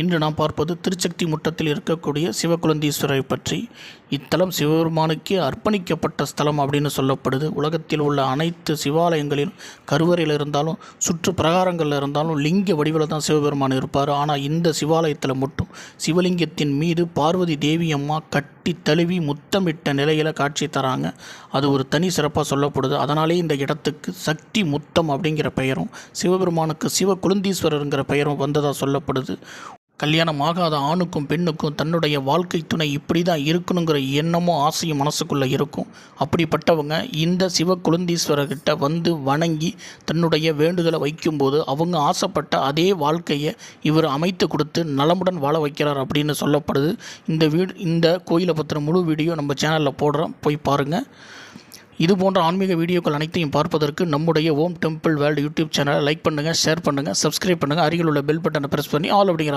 இன்று நாம் பார்ப்பது திருச்சக்தி முட்டத்தில் இருக்கக்கூடிய சிவகுலந்தீஸ்வரரை பற்றி. இத்தலம் சிவபெருமானுக்கே அர்ப்பணிக்கப்பட்ட ஸ்தலம் அப்படின்னு சொல்லப்படுது. உலகத்தில் உள்ள அனைத்து சிவாலயங்களிலும் கருவறையில் இருந்தாலும் சுற்று பிரகாரங்களில் இருந்தாலும் லிங்க வடிவில் தான் சிவபெருமான் இருப்பார். ஆனால் இந்த சிவாலயத்தில் மட்டும் சிவலிங்கத்தின் மீது பார்வதி தேவி அம்மா கட்டி தழுவி முத்தமிட்ட நிலையில் காட்சி தராங்க. அது ஒரு தனி சிறப்பாக சொல்லப்படுது. அதனாலே இந்த இடத்துக்கு சக்தி முத்தம் அப்படிங்கிற பெயரும் சிவபெருமானுக்கு சிவ குலுந்தீஸ்வரருங்கிற பெயரும் வந்ததாக சொல்லப்படுது. கல்யாணம் ஆகாத ஆணுக்கும் பெண்ணுக்கும் தன்னுடைய வாழ்க்கை துணை இப்படி தான் இருக்கணுங்கிற எண்ணமும் ஆசையும் மனசுக்குள்ளே இருக்கும். அப்படிப்பட்டவங்க இந்த சிவகுழுந்தீஸ்வரர்கிட்ட வந்து வணங்கி தன்னுடைய வேண்டுதலை வைக்கும்போது அவங்க ஆசைப்பட்ட அதே வாழ்க்கையை இவர் அமைத்து கொடுத்து நலமுடன் வாழ வைக்கிறார் அப்படின்னு சொல்லப்படுது. இந்த வீடு இந்த கோயிலை பற்றின முழு வீடியோ நம்ம சேனலில் போடுறோம். போய் பாருங்கள் இது போன்ற ஆன்மீக வீடியோக்கள் அனைத்தையும் பார்ப்பதற்கு நம்முடைய ஓம் டெம்பிள் வேர்ல்டு யூடியூப் சேனலை லைக் பண்ணுங்கள் ஷேர் பண்ணுங்கள் சப்ஸ்கிரைப் பண்ணுங்கள் அருகில் உள்ள பெல் பட்டனை ப்ரெஸ் பண்ணி ஆல் அப்படிங்கிற